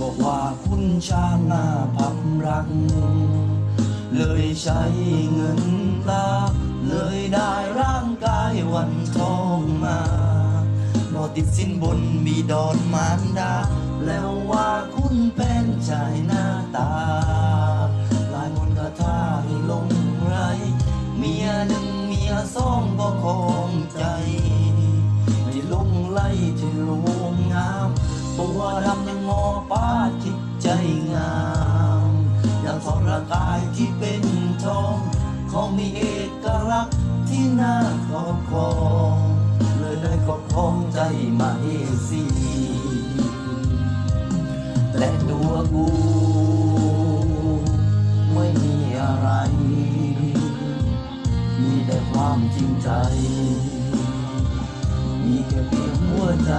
บอกว่าคุณช่างหน้าพัมรักเลยใช้เงินตาเลยได้ร่างกายวันทองมาบอติดสินบนมีดอนมารดา แล้วว่าคุณเป็นชายหน้าตา ลายมนต์คาถาให้ลงไหลเมียหนึ่งเมียสองก็คงใจที่ลงไล่ที่ลายที่เป็นทองเขามีเอกลักษณ์ที่น่าครอบครองเลยได้ครอบครองใจมาเอซีและตัวกูไม่มีอะไร มีแต่ความจริงใจ มีแค่เพียงหัวใจ